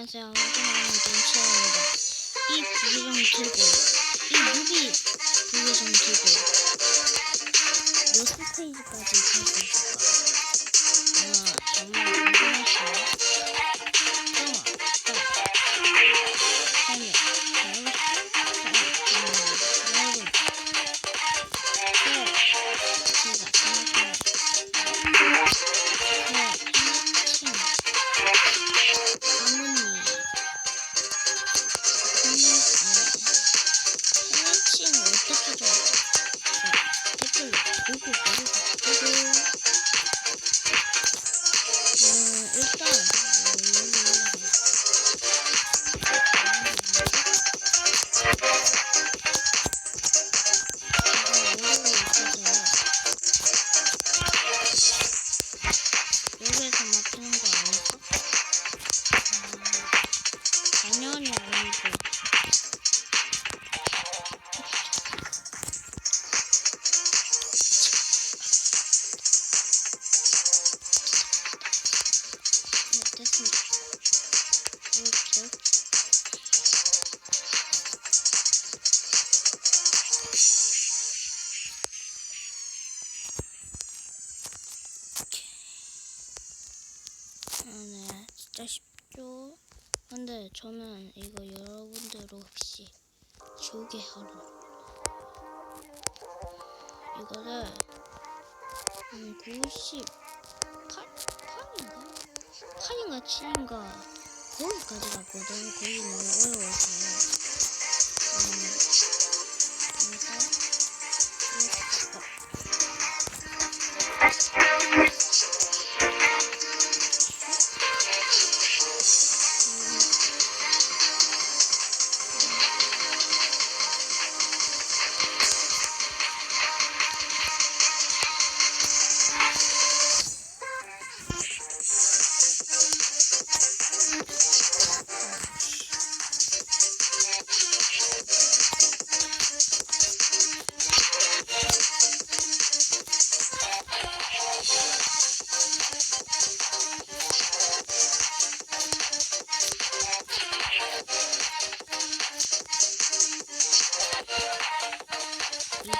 안녕하세요. 확인하는 벤치입니다. 이 부계정 들고, 이 무비 부계정 들고, 몇 스테이지까지 갈 수 있을까? 아, 정말 궁금하시네. 잠 진짜 쉽죠? 근데 저는 이거 여러분들 혹시 지우개 하러 이거를 음, 98? 8인가? 8인가 7인가 거기까지 갔거든 거기 너무 어려워서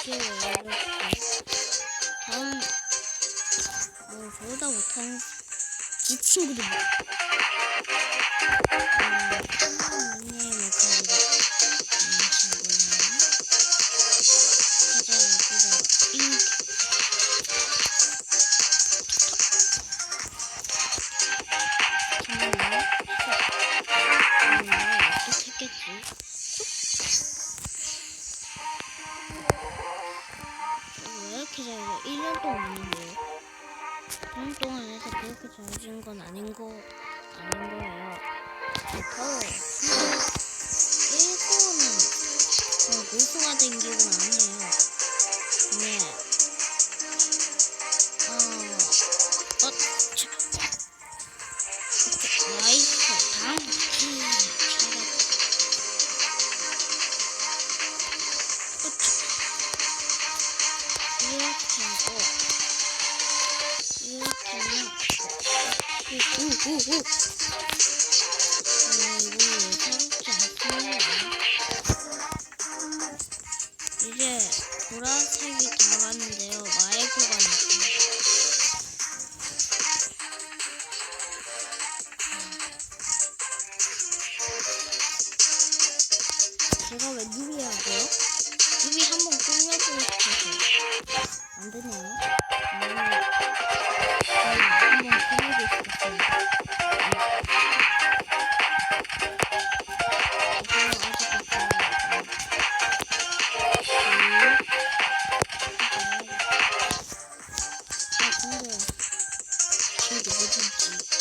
이게 왜 이렇게 다음 뭐 저보다 못하는 이 친구도 그렇게 잘해진 건 아닌 거, 아닌 거예요. 더, 이거는 뭐 고수가 된 기분 아니에요. 않습니다 이제 보라색이 다 갔는데요 마이크가 있습니다 제가 왜 뉴비 하고요? 뉴비 한번 꾸며보고 싶어서 안 되네요. 저기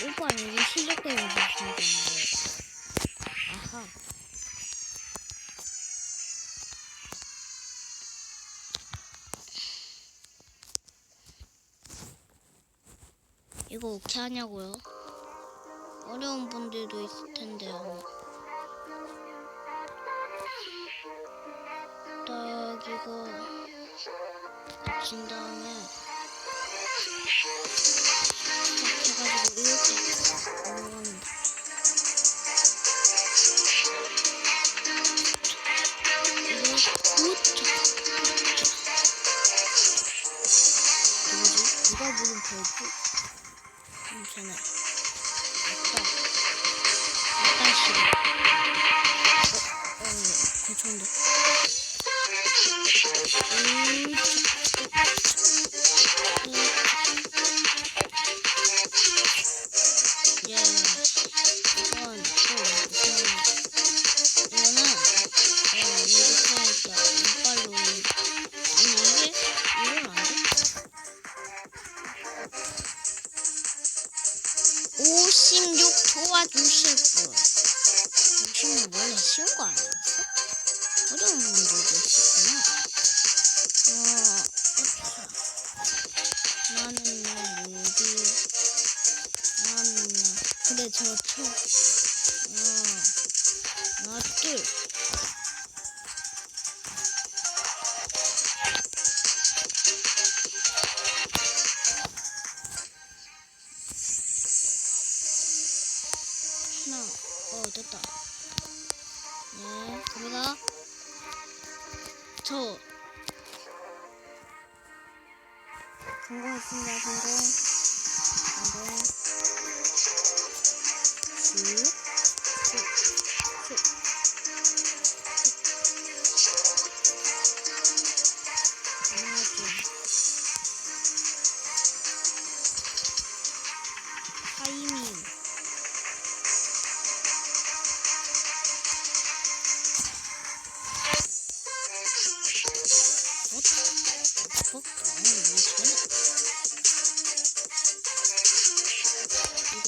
오빠 이게 실력 때문에 그러시는 건데. 아하. 이거 어떻게 하냐고요? 어려운 분들도 있을 텐데요. 딱 이거 붙인 다음에 watching it. 그래, 저 초. 어, 나 둘. 하나,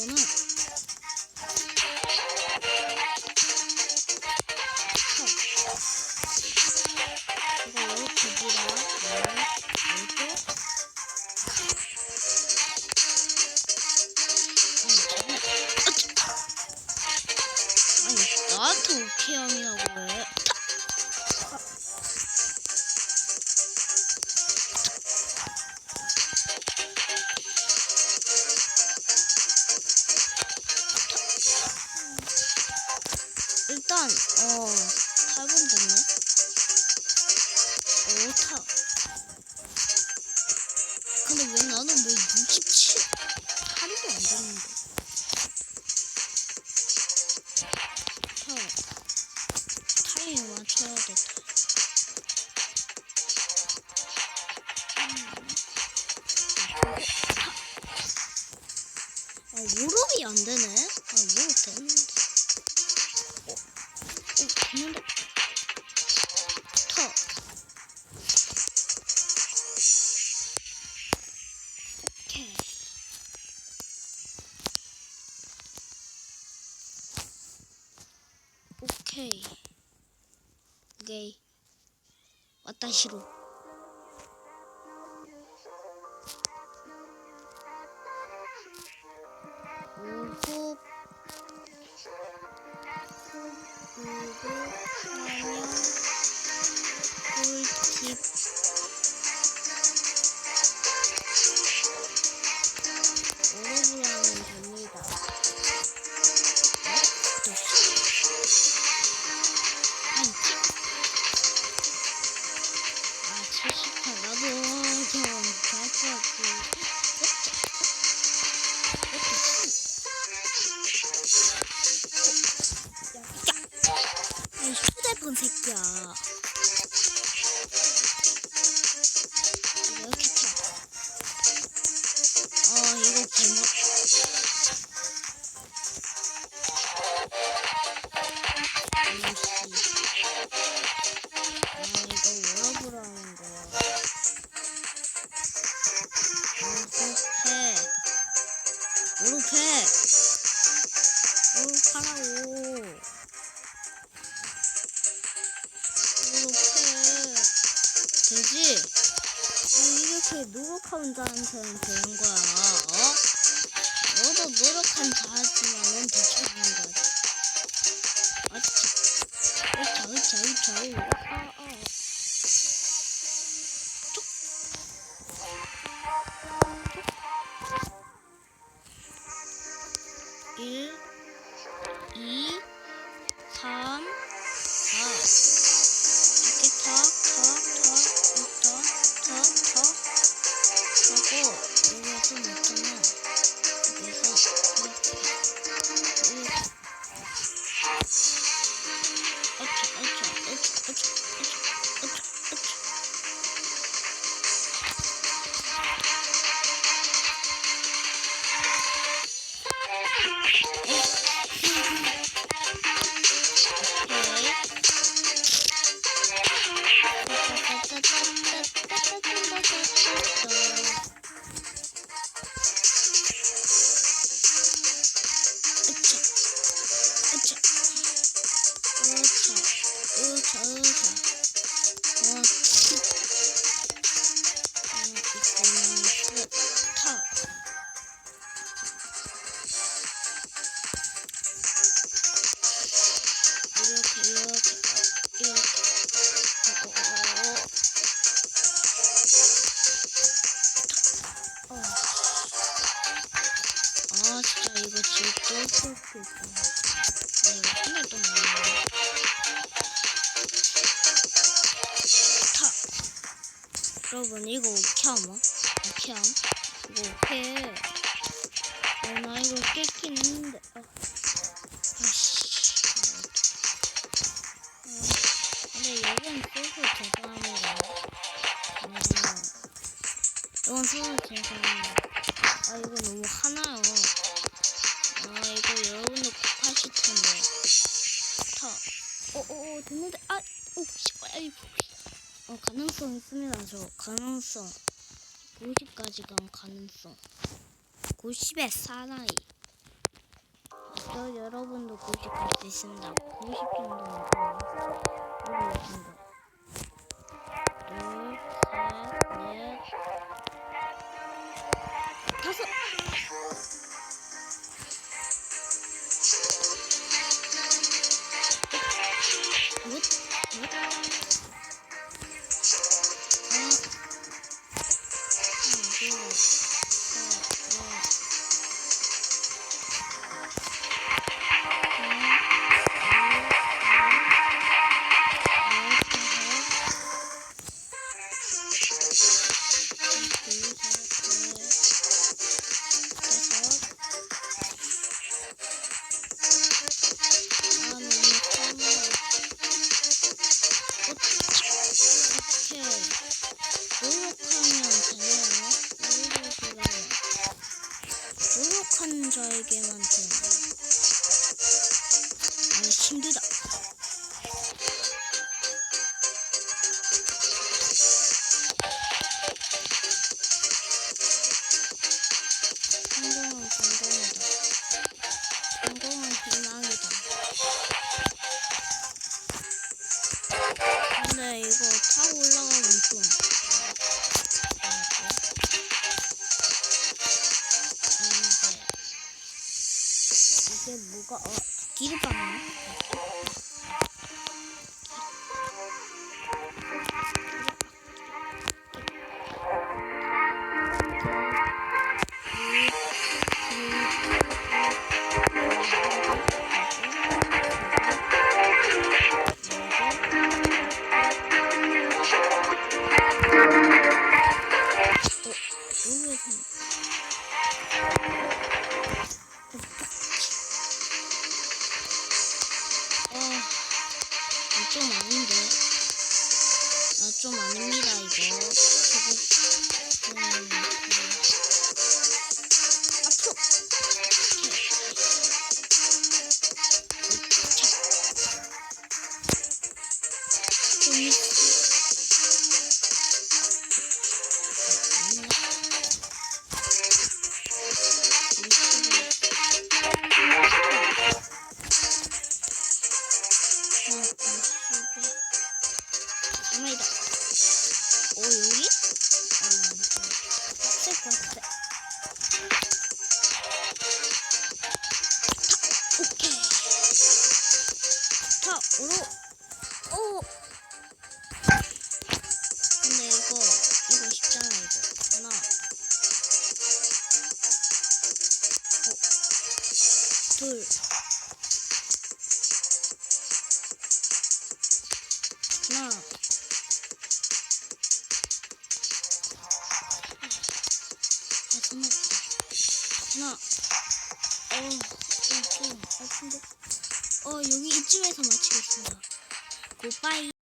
이 어 8분 됐네. 오 타. 근데 왜 나는 왜 67? 하루도 안 됐는데. 타. 타이밍 맞춰야 돼. 아, 무릎이 안 되네. 아, 무릎 되는데. 어, 됐는데. 터. 오케이. 오케이. 오케이. 왔다시로. 요렇게 요렇게 하라고 요렇게 되지? 어, 이렇게 노력하는 자한테는 되는 거야 어? 너도 노력한 자지만은 대충 하는 거야 맞지? 으차 으차 으차 으차 이렇 여러분 이거 하마? 오케이 함? 이거 오케이. 어, 나 이거 깼긴 했는데. 아. 아씨. 근데 이건 소스 죄송합니다. 음, 이건 소스 죄송합니다. 아 이거 너무 하나요. 아 이거 여러분들 꼭 하실 텐데. 타. 어어어 됐는데 아오 씨발 어 가능성 있습니다 저 가능성. 90까지 간 가능성. 90의 사나이. 저 여러분도 90 갈 수 있습니다. 90 정도는 여기 있습니다. 둘, 셋, 넷, 다섯. 자에게만 되는 아 힘들다 근데 이게 뭐가 이